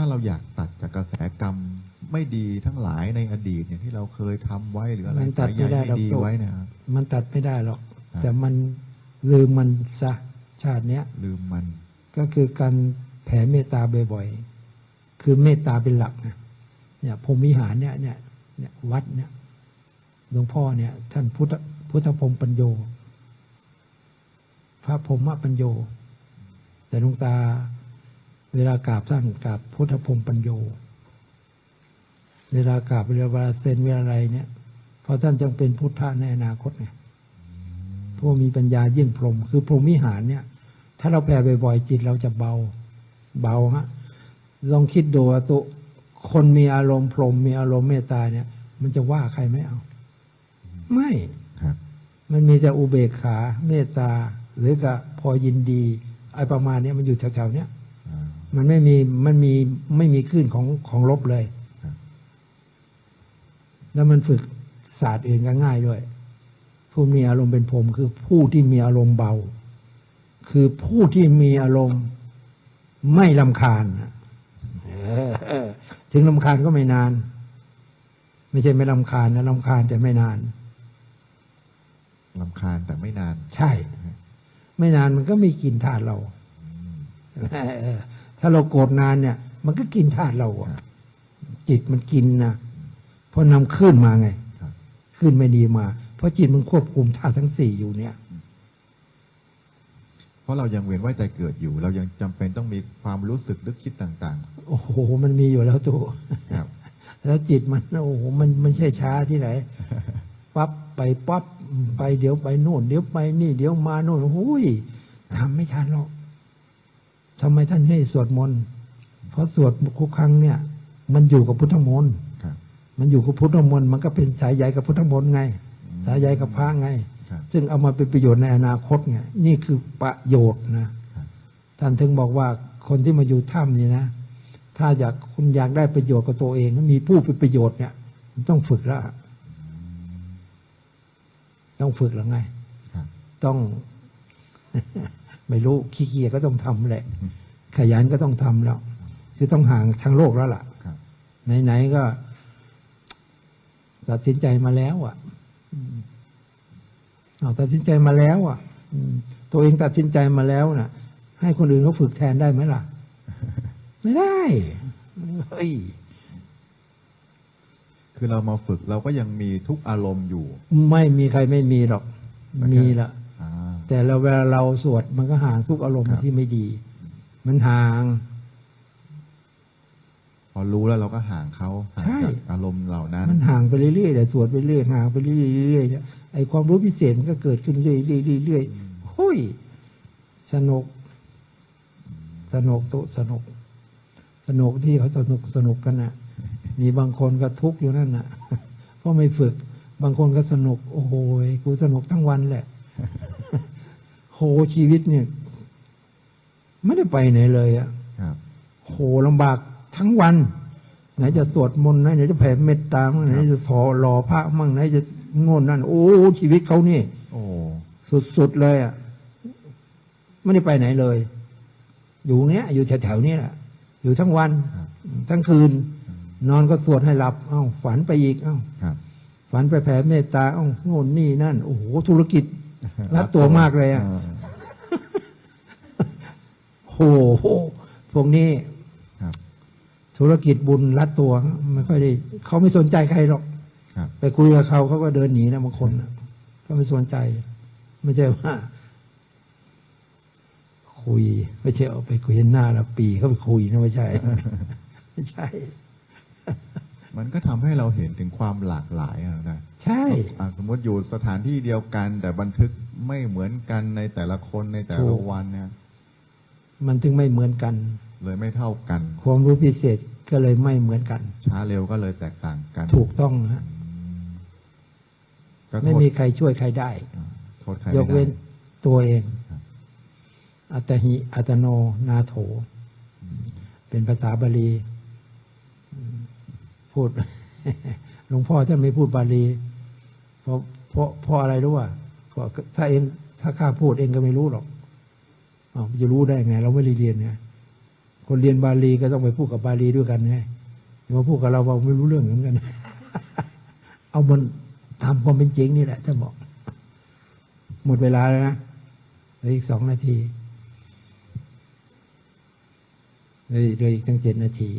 ถ้าเราอยากตัดจากกระแสกรรมไม่ดีทั้งหลายในอดีตเนี่ยที่เราเคยทำไว้หรืออะไรมันตัสาดยใยไม่ได้ไม่หรอกดีโยมไว้เนะครับมันตัดไม่ได้หรอกครับแต่มันลืมมันซะชาติเนี้ยลืมมัน ก็คือการแผ่เมตตาบ่อยๆ คือเมตตาเป็นหลักนะเนี่ยพรหมวิหารเนี่ยเนี่ยเนี่ยวัดเนี่ยหลวงพ่อเนี่ย ท่านพุทธพุทธพรหมปัญโย พระพรหมปัญโย แต่หลวงตา เวลากราบท่านกราบพุทธพรหมปัญโย เวลากราบเวลาเวลาเซ็นเวลาอะไรเนี่ยเพราะท่านจึงเป็นพุทธะในอนาคตไงผู้มีปัญญายิ่งพรหมคือพรหมวิหารเนี่ย ถ้าเราแผ่บ่อยๆจิตเราจะเบาเบาฮะลองคิดดูว่าตัวคนมีอารมณ์พรหมมีอารมณ์เมตตาเนี่ย มันจะว่าใครไม่เอา ไม่ครับ มันมีแต่อุเบกขา เมตตา หรือก็พอยินดีไอ้ประมาณเนี้ยมันอยู่แถวๆเนี้ยอ่า มันไม่มีมันมีไม่มีคลื่นของของลบเลยครับแล้วมันฝึกศาสตร์อื่นก็ง่ายด้วย ผู้มีอารมณ์เป็นพรหมคือผู้ที่มีอารมณ์เบา คือผู้ที่มีอารมณ์ไม่ลำคาญนะเออเออถึงลำคาญก็ไม่นาน ไม่ใช่ไม่ลำคาญนะลำคาญแต่ไม่นานลำคาญแต่ไม่นาน ใช่ ไม่นานมันก็ไม่กินธาตุเราเออ ถ้าเราโกรธนานเนี่ย มันก็กินธาตุเราอะจิตมันกินนะเพราะนำขึ้นมาไงครับขึ้นไม่ดีมา เพราะจิตมันควบคุมธาตุทั้งสี่อยู่เนี่ย เพราะเรายังเวียนว่ายใจเกิดอยู่ เรายังจำเป็นต้องมีความรู้สึกนึกคิดต่างโอ้โหมันมีอยู่แล้วตัวๆครับแล้วจิตมันโอ้โหมันมันใช่ช้าที่ไหนปั๊บไปปั๊บไปเดี๋ยวไปโน่นเดี๋ยวไปนี่ เดี๋ยวมาโน่นหุยทำไม่ทันหรอก ทำไมท่านให้สวดมนต์เพราะสวดทุกครั้งเนี่ย มันอยู่กับพุทธมนต์ครับมันอยู่กับพุทธมนต์มันก็เป็นสายใยกับพุทธมนต์ไง สายใยกับพระไงครับซึ่งเอามาเป็นประโยชน์ในอนาคตไงนี่คือประโยชน์นะครับท่านถึงบอกว่าคนที่มาอยู่ถ้ำนี่นะ ถ้าอยากคุณอยากได้ประโยชน์กับตัวเองมีผู้เป็นประโยชน์เนี่ยมันต้องฝึกแล้วต้องฝึกแล้วไงครับต้อง ไม่รู้ขี้เกียจก็ต้องทำแหละ ขยันก็ต้องทำแล้ว คือต้องห่างทางโลกแล้วล่ะครับไหนๆก็ตัดสินใจมาแล้ว อะอืมเอาตัดสินใจมาแล้วอะอืมตัวเองตัดสินใจมาแล้วน่ะ ให้คนอื่นเขาฝึกแทนได้ไหมล่ะ ไม่ได้เฮ้ยคือเรามาฝึกเราก็ยังมีทุกอารมณ์อยู่ ไม่มีใครไม่มีหรอกมันก็มีละอ่า แต่เราเวลาเราสวดมันก็ห่างทุกอารมณ์ครับ ที่ไม่ดี มันห่าง พอรู้แล้วเราก็ห่างเขาห่างใช่ จากอารมณ์เหล่านั้น มันห่างไปเรื่อยๆแต่สวดไปเรื่อยห่างไปเรื่อยๆเรื่อยๆเนี่ยไอความรู้พิเศษมันก็เกิดขึ้นเรื่อยๆเรื่อยๆหุ้ยสนุก สนุกตุสนุก สนุกที่เขาสนุกสนุกกันน่ะ มีบางคนก็ทุกข์อยู่นั่นน่ะ เพราะไม่ฝึก บางคนก็สนุก โอ้โหกูสนุกทั้งวันแหละ โหชีวิตเนี่ย ไม่ได้ไปไหนเลยอะครับโหลำบากทั้งวัน ไหนจะสวดมนต์ไหนจะแผ่เมตตามั่งไหนจะสอรอพระมั่งไหนจะโง่นนั่น โอ้ชีวิตเขานี่ โอ้สุดๆเลยอะไม่ได้ไปไหนเลย อยู่เนี้ย อยู่แถวๆนี้แหละอยู่ทั้งวันครับทั้งคืน นอนก็สวดให้หลับ เอ้า ฝันไปอีก เอ้าครับฝันไปแผ่เมตตา เอ้าโน่นนี่นั่น โอ้โห ธุรกิจ รัดตัวมากเลยอะโหพวกนี้ครับธุรกิจบุญรัดตัวไม่ค่อยได้เขาไม่สนใจใครหรอกครับไปคุยกับเขาเขาก็เดินหนีนะบางคนน่ะเขาไม่สนใจ ไม่ใช่ว่า คุย ไม่ใช่เอาไปคุยหน้าละปีเขาไปคุยนะไม่ใช่ ไม่ใช่ มันก็ทำให้เราเห็นถึงความหลากหลายอะนะใช่ อะสมมติอยู่สถานที่เดียวกัน แต่บันทึกไม่เหมือนกันในแต่ละคนในแต่ละวันเนี่ยมันถึงไม่เหมือนกัน เลยไม่เท่ากัน ความรู้พิเศษก็เลยไม่เหมือนกัน ช้าเร็วก็เลยแตกต่างกันถูกต้องฮะก็โทษไม่มีใครช่วยใครได้อ่าโทษใครยไม่กได้ เว้นตัวเอง ครับ อัตหิ อัตโน นาโถ เป็นภาษาบาลีอืม พูดหลวงพ่อท่านไม่พูดบาลีเพราะเพราะเพราะอะไรรู้ว่าเพราะถ้าเองถ้าข้าพูดเองก็ไม่รู้หรอกอ้าวจะรู้ได้ไง เราไม่ได้เรียนไงคนเรียนบาลีก็ต้องไปพูดกับบาลีด้วยกันไงมาพูดกับเราเราไม่รู้เรื่องเหมือนกัน เอามันทำความเป็นจริงนี่แหละจะบอก หมดเวลาแล้วนะเหลืออีกสองนาทีเหลือเหลืออีกตั้งเจ็ดนาที